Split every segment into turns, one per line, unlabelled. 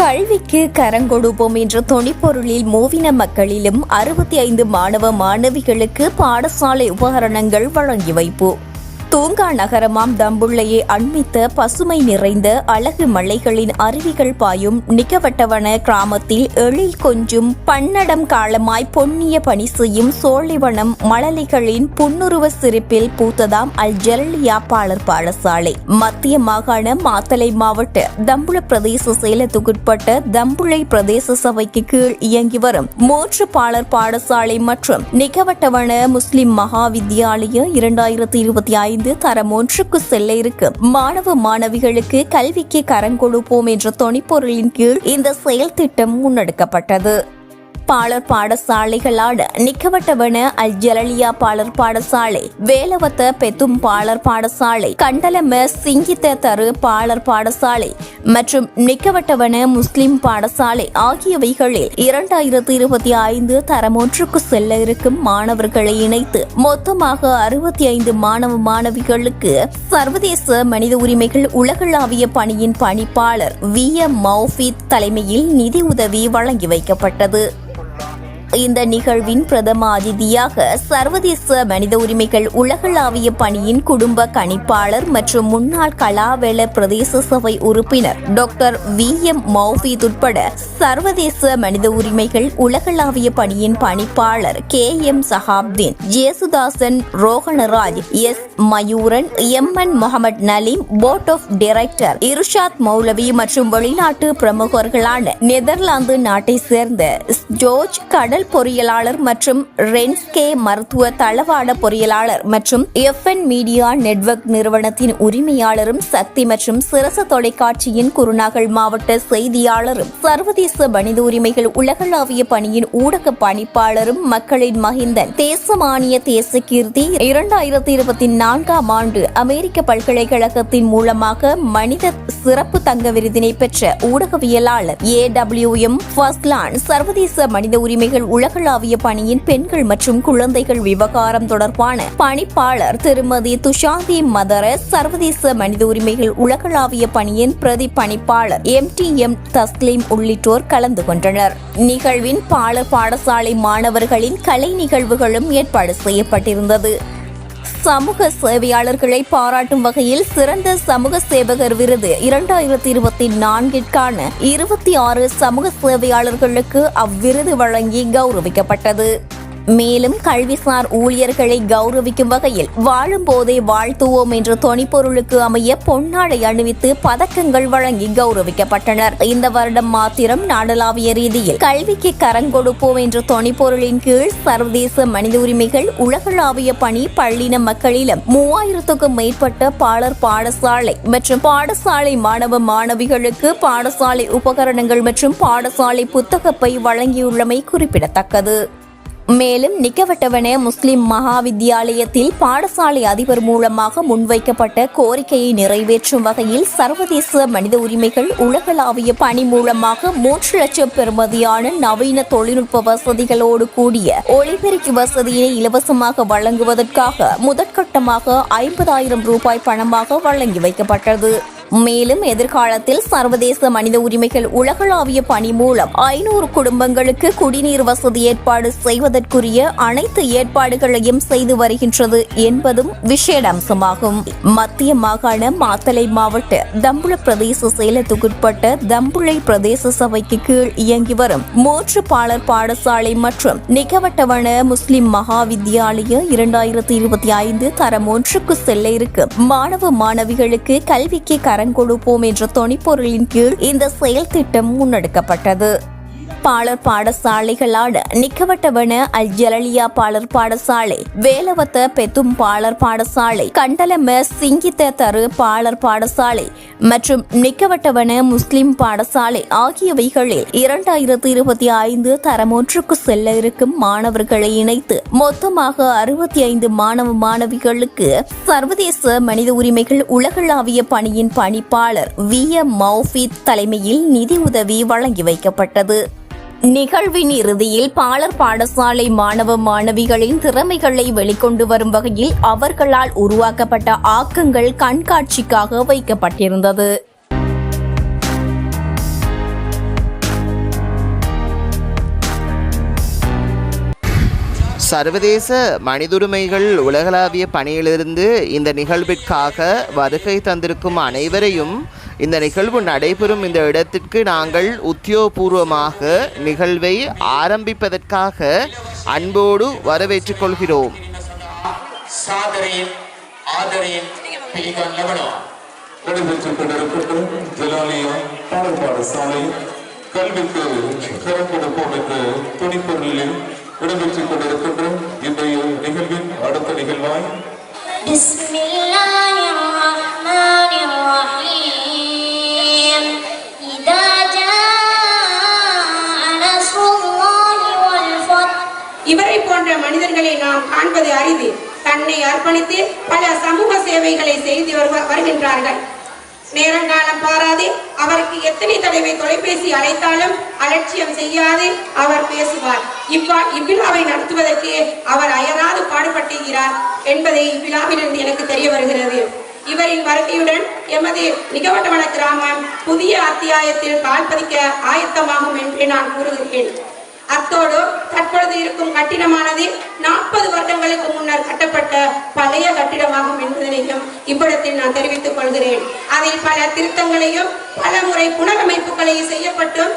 கல்விக்கு கரங்கொடுப்போம் என்ற தொனிப்பொருளில் மூவின மக்களிலும் அறுபத்தி ஐந்து மாணவ மாணவிகளுக்கு பாடசாலை உபகரணங்கள் வழங்கி வைப்பு தூங்கா நகரமாம் தம்புள்ளையை அண்மித்த பசுமை நிறைந்த அழகு மலைகளின் அருவிகள் பாயும் நிகவட்டவன கிராமத்தில் எழில் கொஞ்சும் பன்னடம் காலமாய் பொன்னிய பணி செய்யும் சோழிவனம் மழலைகளின் புன்னுருவ சிரிப்பில் பூத்ததாம் அல் ஜெரலியா பாடசாலை. மத்திய மாகாண மாத்தலை மாவட்ட தம்புள பிரதேச செயலத்துக்குட்பட்ட தம்புளை பிரதேச சபைக்கு கீழ் இயங்கி வரும் மூன்று பாலர் பாடசாலை மற்றும் நிகவட்டவன முஸ்லிம் மகா வித்தியாலய இரண்டாயிரத்தி இருபத்தி ஐந்து தரம் ஒன்றுக்கு செல்ல இருக்கு. மாணவ மாணவிகளுக்கு கல்விக்கு கரங்கொடுப்போம் என்ற தொனிப்பொருளின் கீழ் இந்த செயல் திட்டம் முன்னெடுக்கப்பட்டது. பாலர் பாடசாலைகளான நிக்கவட்டவன அல் ஜலலியா பாலர் பாடசாலை வேலவத்த பெத்தும் பாலர் பாடசாலை கண்டலம சிங்கித்த தரு பாலர் பாடசாலை மற்றும் நிக்கவட்டவன முஸ்லிம் பாடசாலை ஆகியவைகளில் இரண்டாயிரத்தி இருபத்தி ஐந்து தரம் ஒன்றுக்கு செல்ல இருக்கும் மாணவர்களை இணைத்து மொத்தமாக அறுபத்தி ஐந்து மாணவ மாணவிகளுக்கு சர்வதேச மனித உரிமைகள் உலகளாவிய பணியின் பணிப்பாளர் வி எம் மௌஃபித் தலைமையில் நிதி உதவி வழங்கி வைக்கப்பட்டது. இந்த நிகழ்வின் பிரதம அதிதியாக சர்வதேச மனித உரிமைகள் உலகளாவிய பணியின் குடும்ப கணிப்பாளர் மற்றும் முன்னாள் கலாவேள பிரதேச சபை உறுப்பினர் டாக்டர் வி எம் மௌஃபீத் உட்பட சர்வதேச மனித உரிமைகள் உலகளாவிய பணியின் பணிப்பாளர் K M Sahabdeen Jesudasan Rohanaraj S. Mayuran M N Mohamed Naleem board of director Irshad Moulavi மற்றும் வெளிநாட்டு பிரமுகர்களான நெதர்லாந்து நாட்டை சேர்ந்த ஜோர்ஜ் கடல் பொறியியலாளர் மற்றும் ரென்ஸ்கே மருத்துவ தளவாட பொறியியலாளர் மற்றும் எஃப்என் மீடியா நெட்வொர்க் நிறுவனத்தின் உரிமையாளரும் சக்தி மற்றும் சிரச தொலைக்காட்சியின் குருநாகல் மாவட்ட செய்தியாளரும் சர்வதேச மனித உரிமைகள் உலகளாவிய பணியின் ஊடக பணிப்பாளரும் மக்களின் மகிந்தன். தேசமானிய தேச கீர்த்தி இரண்டாயிரத்தி இருபத்தி நான்காம் ஆண்டு அமெரிக்க பல்கலைக்கழகத்தின் மூலமாக மனித சிறப்பு தங்க விருதினை பெற்ற ஊடகவியலாளர் ஏ டபிள்யூ எம் ஃபஸ்லான் சர்வதேச மனித உரிமைகள் உலகளாவிய பணியின் பெண்கள் மற்றும் குழந்தைகள் விவகாரம் தொடர்பான பணிப்பாளர் திருமதி துஷாந்தி மதர சர்வதேச மனித உரிமைகள் உலகளாவிய பணியின் பிரதி பணிப்பாளர் எம் டி எம் தஸ்லீம் உள்ளிட்டோர் கலந்து கொண்டனர். நிகழ்வின் பாலர் பாடசாலை மாணவர்களின் கலை நிகழ்வுகளும் ஏற்பாடு செய்யப்பட்டிருந்தது. சமூக சேவையாளர்களை பாராட்டும் வகையில் சிறந்த சமூக சேவகர் விருது இரண்டாயிரத்தி இருபத்தி நான்கிற்கான இருபத்தி ஆறு சமூக சேவையாளர்களுக்கு அவ்விருது வழங்கி கௌரவிக்கப்பட்டது. மேலும் கல்விசார் ஊழியர்களை கௌரவிக்கும் வகையில் வாழும் போதே வாழ்த்துவோம் என்ற தொனிப்பொருளுக்கு அமைய பொன்னாடை அணிவித்து பதக்கங்கள் வழங்கி கௌரவிக்கப்பட்டனர். இந்த வருடம் மாத்திரம் நாடளாவிய ரீதியில் கல்விக்கு கரங்கொடுப்போம் என்ற தொனிப்பொருளின் கீழ் சர்வதேச மனித உரிமைகள் உலகளாவிய பணி பள்ளின மக்களிலும் மூவாயிரத்துக்கும் மேற்பட்ட பாலர் பாடசாலை மற்றும் பாடசாலை மாணவ மாணவிகளுக்கு பாடசாலை உபகரணங்கள் மற்றும் பாடசாலை புத்தகப்பை வழங்கியுள்ளமை குறிப்பிடத்தக்கது. மேலும் நிக்கவட்டவன முஸ்லிம் மகா வித்தியாலயத்தில் பாடசாலை அதிபர் மூலமாக முன்வைக்கப்பட்ட கோரிக்கையை நிறைவேற்றும் வகையில் சர்வதேச மனித உரிமைகள் உலகளாவிய பணி மூலமாக மூன்று லட்சம் பெறுமதியான நவீன தொழில்நுட்ப வசதிகளோடு கூடிய ஒளிபெருக்கி வசதியை இலவசமாக வழங்குவதற்காக முதற்கட்டமாக ஐம்பதாயிரம் ரூபாய் பணமாக வழங்கி வைக்கப்பட்டது. மேலும் எதிர்காலத்தில் சர்வதேச மனித உரிமைகள் உலகளாவிய பணி மூலம் ஐநூறு குடும்பங்களுக்கு குடிநீர் வசதி ஏற்பாடு செய்வதற்குரிய அனைத்து ஏற்பாடுகளையும் செய்து வருகின்றது என்பதும் விசேட அம்சமாகும். மத்திய மாகாண மாத்தலை மாவட்ட தம்புள பிரதேச செயலத்துக்குட்பட்ட தம்புளை பிரதேச சபைக்கு கீழ் இயங்கி வரும் மூன்று பாலர் பாடசாலை மற்றும் நிகவட்டவன முஸ்லிம் மகா வித்தியாலய இரண்டாயிரத்தி இருபத்தி ஐந்து தரம் ஒன்றுக்கு செல்ல இருக்கு மாணவ மாணவிகளுக்கு கல்விக்கு கரங்கொடுப்போம் என்ற தொனிப்பொருளின் கீழ் இந்த செயல் திட்டம் முன்னெடுக்கப்பட்டது. பாலர் பாடசாலைகளான நிக்கவட்டவன அல் ஜலலியா பாலர் பாடசாலை வேலவத்த பெத்தும் பாலர் பாடசாலை கண்டலம சிங்கித்த தரு பாலர் பாடசாலை மற்றும் நிக்கவட்டவன முஸ்லிம் பாடசாலை ஆகியவைகளில் இரண்டாயிரத்தி இருபத்தி ஐந்து தரம் ஒன்றுக்கு செல்ல இருக்கும் மாணவர்களை இணைத்து மொத்தமாக அறுபத்தி ஐந்து மாணவ மாணவிகளுக்கு சர்வதேச மனித உரிமைகள் உலகளாவிய பணியின் பணிப்பாளர் வி எம் மௌஃபி தலைமையில் நிதி உதவி வழங்கி வைக்கப்பட்டது. நிகழ்வின் இறுதியில் பாலர் பாடசாலை மாணவ மாணவிகளின் திறமைகளை வெளிக்கொண்டு வரும் வகையில் அவர்களால் உருவாக்கப்பட்ட ஆக்கங்கள் கண்காட்சிக்காக வைக்கப்பட்டிருந்தது.
சர்வதேச மனிதுரிமைகள் உலகளாவிய பணியிலிருந்து இந்த நிகழ்விற்காக வருகை தந்திருக்கும் அனைவரையும் இந்த நிகழ்வு நடைபெறும் இந்த இடத்திற்கு நாங்கள் உத்தியோகபூர்வமாக நிகழ்வை ஆரம்பிப்பதற்காக அன்போடு வரவேற்றுக் கொள்கிறோம்.
இடம்பெற்றுக் கொண்டிருக்கின்ற இன்றைய நிகழ்வின் அடுத்த நிகழ்வாய்.
என்பதை அறிந்து தன்னை அர்ப்பணித்து பல சமூக சேவைகளை செய்து வருகின்றார்கள். நேரங்காலம் பாராது அவருக்கு எத்தனை தடவை தொலைபேசி அழைத்தாலும் அலட்சியம் செய்யாது அவர் பேசுவார். இவ்வா இவ்விழாவை நடத்துவதற்கு அவர் அயராது பாடுபட்டுகிறார் என்பதை இவ்விழாவிலிருந்து எனக்கு தெரிய வருகிறது. இவரின் வருகையுடன் எமது நிகவட்டவன கிராமம் புதிய அத்தியாயத்தில் கால் பதிக்க ஆயத்தமாகும் என்று நான் கூறுகிறேன். அத்தோடு தற்பொழுது இருக்கும் கட்டிடமானது நாற்பது வருடங்களுக்கு முன்னர் கட்டப்பட்ட பழைய கட்டிடமாகும் என்பதனையும் இவ்விடத்தில் நான் தெரிவித்துக் கொள்கிறேன். அதில் பல திருத்தங்களையும் பல முறை புனரமைப்புகளையும் செய்யப்பட்டும்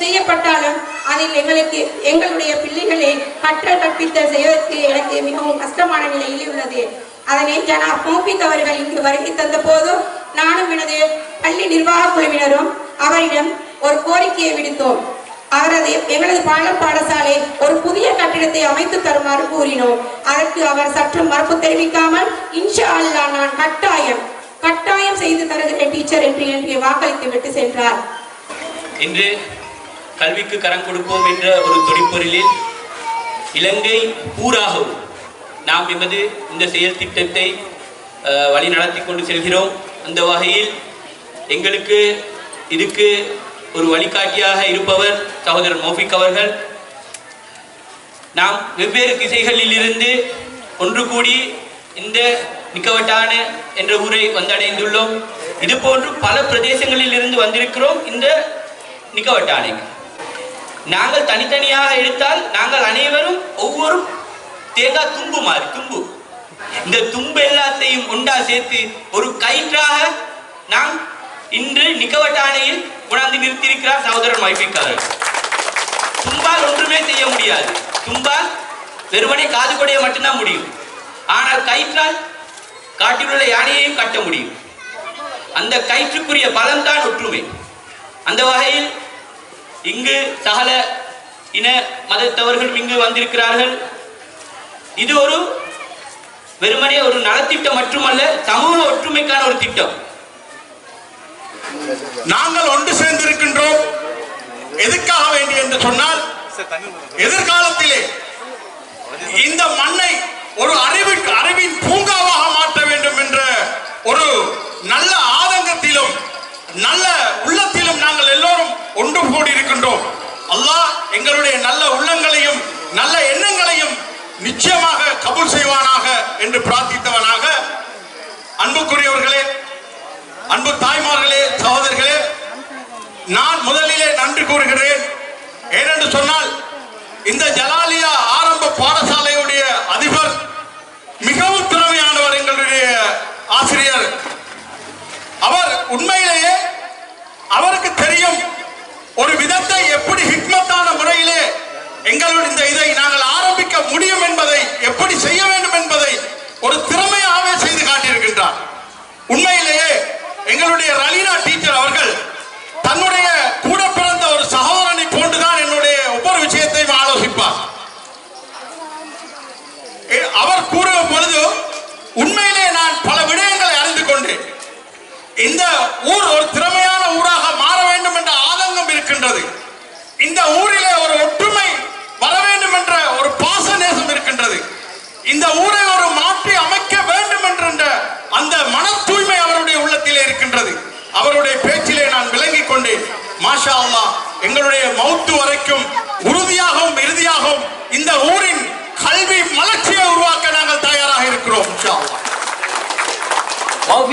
செய்யப்பட்டாலும் அதில் எங்களுக்கு எங்களுடைய பிள்ளைகளை கற்றல் கற்பித்த செய்வதற்கு எனக்கு மிகவும் கஷ்டமான நிலையில் உள்ளது. அதனை ஜனாப் மோபிக் அவர்கள் இங்கு வருகை தந்த போது நானும் எனது பள்ளி நிர்வாக குழுவினரும் அவரிடம் ஒரு கோரிக்கையை விடுத்தோம். அவரது எங்களது பால பாடசாலை ஒரு புதிய கட்டிடத்தை அமைத்து தருமாறு கூறினோம். அதற்கு அவர் சற்று மறுப்பு தெரிவிக்காமல் இன்ஷா அல்லாஹ் நான் கட்டாயம் கட்டாயம் செய்து தருகிறேன் டீச்சர் என்று என்று வாக்களித்து விட்டு சென்றார்.
இன்று கல்விக்கு கரம் கொடுப்போம் என்ற ஒரு தொடிப்பொருளில் இலங்கை பூராகவும் நாம் எமது இந்த செயல் திட்டத்தை வழி நடத்தி கொண்டு செல்கிறோம். அந்த வகையில் எங்களுக்கு இதுக்கு ஒரு வழிகாட்டியாக இருப்பவர் சகோதரர் மோஃபிக் அவர்கள். நாம் வெவ்வேறு திசைகளில் இருந்து ஒன்று கூடி இந்த நிக்கவட்டான என்ற ஊரை வந்தடைந்துள்ளோம். இது போன்று பல பிரதேசங்களில் இருந்து வந்திருக்கிறோம் இந்த நிக்கவட்டானைக்கு. நாங்கள் தனித்தனியாக எடுத்தால் நாங்கள் அனைவரும் ஒவ்வொரு தேங்காய் தும்பு மாதிரி தும்பு. இந்த தும்பு எல்லாத்தையும் ஒன்றா சேர்த்து ஒரு கயிற்றாக நாம் இன்று நிக்கவட்டானையில் கொண்டாந்து நிறுத்தியிருக்கிறார் சகோதரன் மைபிக்காரர். தும்பால் ஒன்றுமே செய்ய முடியாது. தும்பால் வெறுமனே காது கொடைய மட்டும்தான் முடியும். ஆனால் கயிற்றால் காட்டில் உள்ள யானையையும் கட்ட முடியும். அந்த கயிற்றுக்குரிய பலம்தான் ஒற்றுமை. அந்த வகையில் இங்கு சகல இன மதத்தவர்களும் இங்கு வந்திருக்கிறார்கள். இது ஒரு வெறுமனே ஒரு நலத்திட்டம் மட்டுமல்ல சமூக ஒற்றுமைக்கான ஒரு திட்டம்.
நாங்கள் ஒன்று சேர்ந்திருக்கின்றோம். எதுக்காக வேண்டி என்று சொன்னால் எதிர்காலத்திலே இந்த மண்ணை ஒரு அறிவின் அறிவின் பூங்காவாக மாற்ற வேண்டும் என்ற ஒரு நல்ல ஆதங்கத்திலும் நல்ல உள்ளத்திலும் நாங்கள் எல்லோரும் ஒன்று கூடி இருக்கின்றோம் அல்லாஹ் எங்களுடைய நல்ல உள்ளங்களையும் நல்ல எண்ணங்களையும் நிச்சயமாக கபூல் செய்வானாக என்று பிரார்த்தித்தவனாக. அன்புக்குரியவர்களே அன்பு தாய்மார்களே சகோதரர்களே நான் முதலிலே நன்றி கூறுகிறேன் ஏனென்று சொன்னால் இந்த ஜலாலியா ஆரம்ப பாடசாலையுடைய அதிபர் மிகவும் திறமையானவர் எங்களுடைய ஆசிரியர் அவர் உண்மையிலேயே அவருக்கு தெரியும் ஒரு விதத்தை எப்படி ஹிக்மத்தான முறையிலே எங்களுடைய இந்த இதை நாங்கள் ஆரம்பிக்க முடியும் என்பதை எப்படி செய்ய வேண்டும் என்பதை ஒரு திறமையாகவே செய்து காட்டியிருக்கின்றார் உண்மையிலேயே எங்களுடைய ரலீனா டீச்சர் அவர்கள் தன்னுடைய கூட பிறந்த ஒரு சகோதரனை போன்றுதான் என்னுடைய ஒவ்வொரு விஷயத்தையும் ஆலோசிப்பார் ஏ- அவர் கூறும் பொழுது உண்மையிலே நான் பல விடயங்களை அறிந்து கொண்டேன் இந்த ஊர் ஒரு திறமையான ஊராக மாற வேண்டும் என்ற ஆதங்கம் இருக்கின்றது இந்த ஊரிலே ஒரு ஒற்றுமை வர வேண்டும் என்ற ஒரு பாச நேசம் இருக்கின்றது இந்த ஊரை ஒரு மாற்றி அமைக்க வேண்டும் என்ற அந்த மன தூய்மை அவருடைய உள்ளத்திலே இருக்கின்றது அவருடைய பேச்சிலே நான் விளங்கிக் கொண்டேன் மாஷா அல்லாஹ் எங்களுடைய மௌத்து வரைக்கும் உறுதியாகவும் இறுதியாகவும் இந்த ஊரின் கல்வி மலர்ச்சியை உருவாக்க நாங்கள் தயாராக இருக்கிறோம் இன்ஷா அல்லாஹ்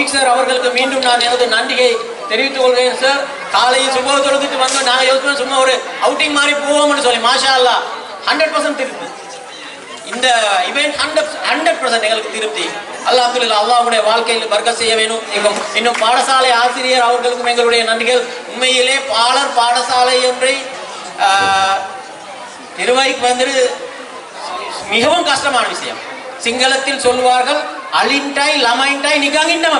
மௌபிக் சார் அவர்களுக்கு மீண்டும் நான் எனது நன்றியை தெரிவித்துக் கொள்கிறேன் சார் காலையில் சுப தொழுதுட்டு வந்து நாங்கள் யோசிப்போம் சும்மா ஒரு அவுட்டிங் மாதிரி போவோம்னு சொல்லி மாஷா அல்லா ஹண்ட்ரட் பர்சன்ட் திருப்தி. இந்த இவெண்ட் ஹண்ட்ரட் ஹண்ட்ரட் பர்சன்ட் எங்களுக்கு திருப்தி. அல்லாஹ் அல்லாவுடைய வாழ்க்கையில் வர்க்க செய்ய வேணும். இன்னும் இன்னும் பாடசாலை ஆசிரியர் அவர்களுக்கும் எங்களுடைய நன்றிகள். உண்மையிலே பாலர் பாடசாலை ஒன்றை ஆஹ், நிர்வகிக்கு வந்து மிகவும் கஷ்டமான விஷயம். சிங்களத்தில் சொல்லுவார்கள் அலிண்டாய் லமாயின்டாய் நிகாங்கின்னம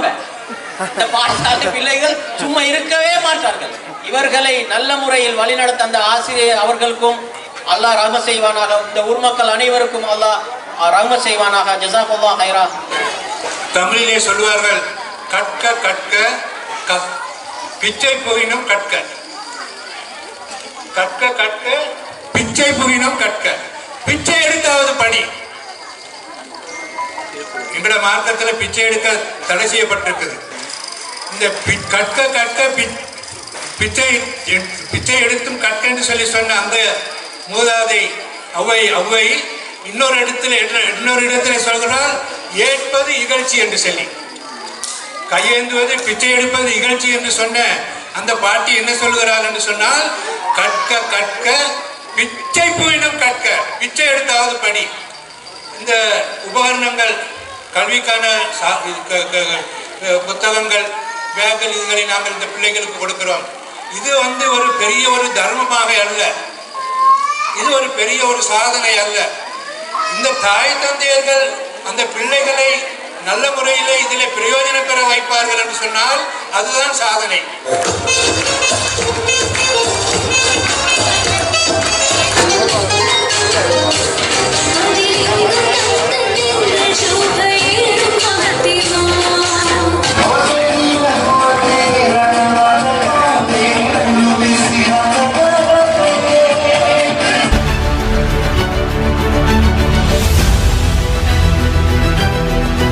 இந்த பாடசாலை பிள்ளைகள் சும்மா இருக்கவே மாட்டார்கள். இவர்களை நல்ல முறையில் வழிநடத்த அந்த ஆசிரியர் அவர்களுக்கும் அல்லாஹ் ரஹ்ம செய்வானாக இந்த ஊர் மக்கள் அனைவருக்கும் அல்லாஹ் ரஹ்ம செய்வானாக ஜசாஃபுல்லா ஹைரா
தமிழிலே சொல்லுவார்கள் கற்க கற்க கப் பிச்சை புகினும் கற்க கற்க கற்க பிச்சை புகினும் கற்க பிச்சை எடுத்தாவது படி எங்கட மார்க்கத்தில் பிச்சை எடுக்க தடை செய்யப்பட்டிருக்குது. இந்த பி- கற்க கற்க பிச்சை பிச்சை எடுத்தும் கற்க என்று சொல்லி சொன்ன அந்த மூதாதை அவ்வை அவ்வை இன்னொரு இடத்துல இன்னொரு இடத்துல சொல்கிறார் ஏற்பது இகழ்ச்சி என்று சொல்லி. கையேந்துவது பிச்சை எடுப்பது இகழ்ச்சி என்று சொன்ன அந்த பாட்டி என்ன சொல்கிறார் என்று சொன்னால் கற்க கற்க பிச்சை புயினும் கற்க பிச்சை எடுத்தாவது படி. இந்த உபகரணங்கள் கல்விக்கான சா- புத்தகங்கள் பேக்கள் இதுகளை நாங்கள் இந்த பிள்ளைகளுக்கு கொடுக்கிறோம். இது வந்து ஒரு பெரிய ஒரு தர்மமாக அல்ல. இது ஒரு பெரிய ஒரு சாதனை அல்ல. இந்த தாய் தந்தையர்கள் அந்த பிள்ளைகளை நல்ல முறையில் இதில் பிரயோஜனம் பெற வைப்பார்கள் என்று சொன்னால் அதுதான் சாதனை.